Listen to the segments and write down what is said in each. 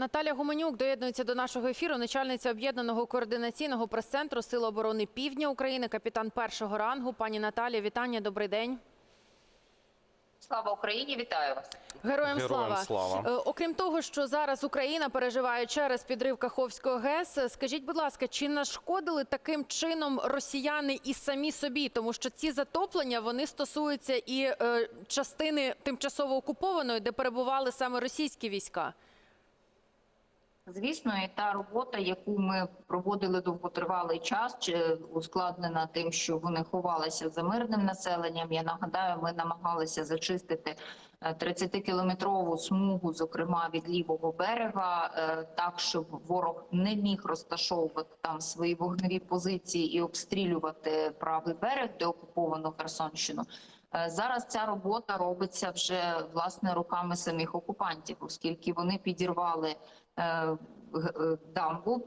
Наталя Гуменюк доєднується до нашого ефіру. Начальниця об'єднаного координаційного прес-центру Сил оборони Півдня України, капітан першого рангу. Пані Наталі, вітання. Добрий день. Слава Україні, вітаю вас. Героям, Героям слава. слава. Е, Окрім того, що зараз Україна переживає через підрив Каховського ГЕС, скажіть, будь ласка, чи нашкодили таким чином росіяни і самі собі? Тому що ці затоплення вони стосуються і е, частини тимчасово окупованої, де перебували саме російські війська. Звісно, і та робота, яку ми проводили довготривалий час, чи ускладнена тим, що вони ховалися за мирним населенням. Я нагадаю, ми намагалися зачистити 30-кілометрову смугу, зокрема від лівого берега, е, так щоб ворог не міг розташовувати там свої вогневі позиції і обстрілювати правий берег, де окуповано Херсонщину. Е, Зараз ця робота робиться вже власне руками самих окупантів, оскільки вони підірвали е, е, дамбу,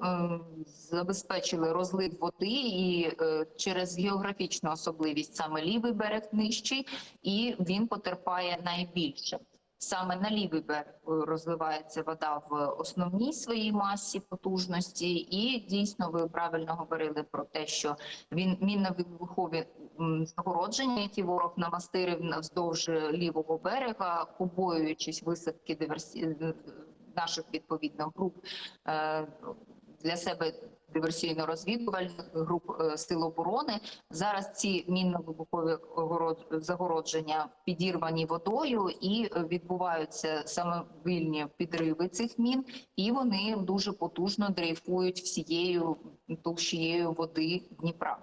забезпечили розлив води і через географічну особливість саме лівий берег нижчий, і він потерпає найбільше. Саме на лівий берег е, розливається вода в основній своїй масі потужності, і дійсно ви правильно говорили про те, що він мінно-вибухові загородження, які ворог намастирив вздовж лівого берега, побоюючись висадки диверсі... наших відповідних груп е, для себе диверсійно-розвідувальних груп е, сил оборони. Зараз ці мінно-вибухові загородження підірвані водою і відбуваються саме вільні підриви цих мін, і вони дуже потужно дрейфують всією товщією води Дніпра.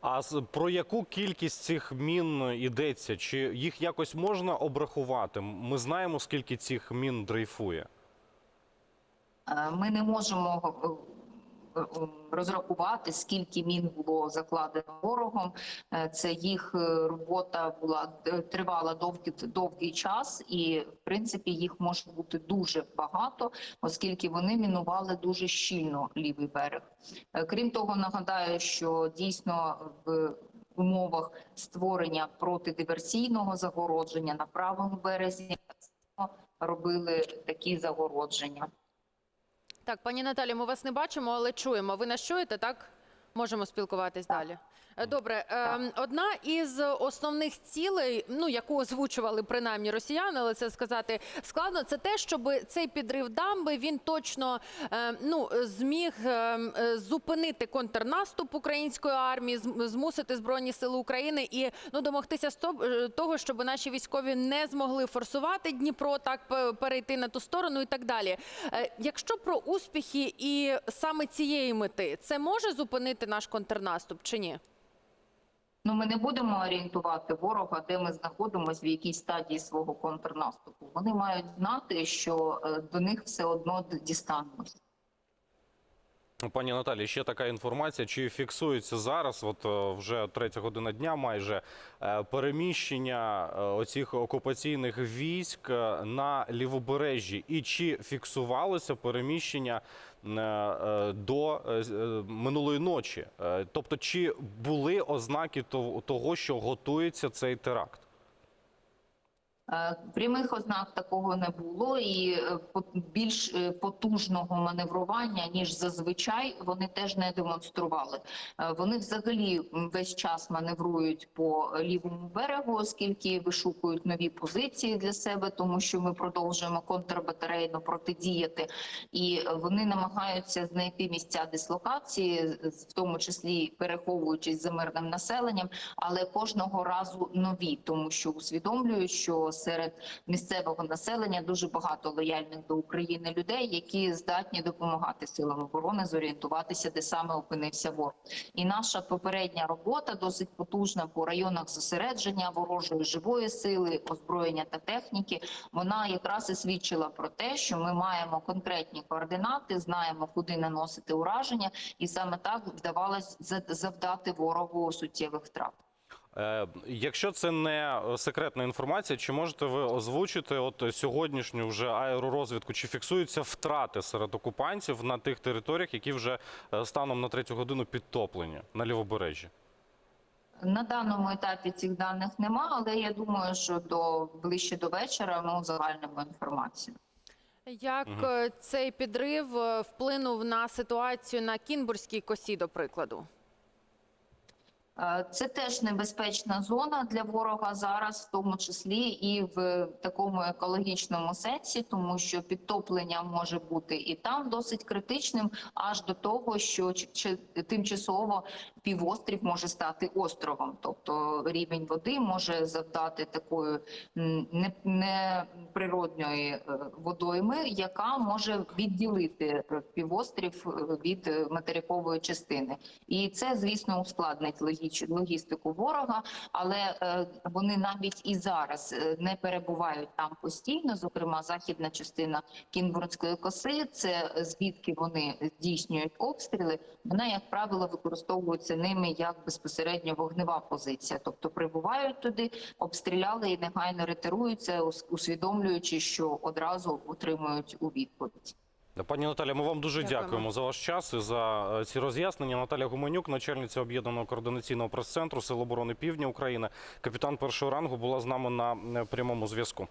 А про яку кількість цих мін йдеться? Чи їх якось можна обрахувати? Ми знаємо, скільки цих мін дрейфує. Е, Ми не можемо е, е, розрахувати, скільки мін було закладено ворогом. Це їх робота була тривала довгий, довгий час, і в принципі їх може бути дуже багато, оскільки вони мінували дуже щільно лівий берег. Крім того, нагадаю, що дійсно в умовах створення протидиверсійного загородження на правому березі робили такі загородження. Так, пані Наталі, ми вас не бачимо, але чуємо. Ви нас чуєте, так? Можемо спілкуватись Так. далі. Е, Добре, е, одна із основних цілей, ну яку озвучували принаймні росіяни, але це сказати складно, це те, щоб цей підрив дамби він точно е, ну зміг е, е, зупинити контрнаступ української армії, змусити збройні сили України і ну домогтися того, щоб наші військові не змогли форсувати Дніпро, так пе- перейти на ту сторону і так далі. Якщо про успіхи і саме цієї мети, це може зупинити наш контрнаступ чи ні? Ну, ми не будемо орієнтувати ворога, де ми знаходимося, в якій стадії свого контрнаступу. Вони мають знати, що е, до них все одно дістанемося. Пані Наталі, ще така інформація. Чи фіксується зараз, от е, вже третя година дня, майже е, переміщення е, оцих окупаційних військ на лівобережжі? І чи фіксувалося переміщення до минулої ночі? Тобто, чи були ознаки того, що готується цей теракт? Е, Прямих ознак такого не було, і е, більш е, потужного маневрування ніж зазвичай вони теж не демонстрували. Вони взагалі весь час маневрують по лівому берегу, оскільки вишукують нові позиції для себе, тому що ми продовжуємо контрбатарейно протидіяти, і вони намагаються знайти місця дислокації, в тому числі переховуючись за мирним населенням, але кожного разу нові, тому що усвідомлюють, що серед місцевого населення дуже багато лояльних до України людей, які здатні допомагати силам оборони зорієнтуватися, де саме опинився ворог. І наша попередня робота досить потужна по районах зосередження ворожої живої сили, озброєння та техніки. Вона якраз і свідчила про те, що ми маємо конкретні координати, знаємо, куди наносити ураження, і саме так вдавалось за- завдати ворогу суттєвих втрат. Е, Якщо це не е, секретна інформація, чи можете ви озвучити от сьогоднішню вже аеророзвідку? Чи фіксуються втрати серед окупантів на тих територіях, які вже е, станом на третю годину підтоплені на лівобережжі? На даному етапі цих даних нема, але я думаю, що до ближче до вечора ми узагальнимо інформацію. Як е, цей підрив вплинув на ситуацію на Кінбурзькій косі, до прикладу? Е, Це теж небезпечна зона для ворога зараз, в тому числі і в такому екологічному сенсі, тому що підтоплення може бути і там досить критичним, аж до того, що тимчасово півострів може стати островом, тобто рівень води може завдати такої м, не- неприродної е, водойми, яка може відділити півострів е, від материкової частини. І це, звісно, ускладнить логіч- логістику ворога, але е, вони навіть і зараз е, не перебувають там постійно. Зокрема, західна частина Кінбурнської коси, це звідки вони здійснюють обстріли. Вона, як правило, використовується ними як безпосередньо вогнева позиція, тобто прибувають туди, обстріляли і негайно ретируються, усвідомлюючи, що одразу отримують у відповідь. Пані Наталя, ми вам дуже Дякуємо. дякуємо за ваш час і за е, ці роз'яснення. Наталя Гуменюк, начальниця об'єднаного координаційного прес-центру Сил оборони Півдня України, капітан першого рангу, була з нами на е, прямому зв'язку.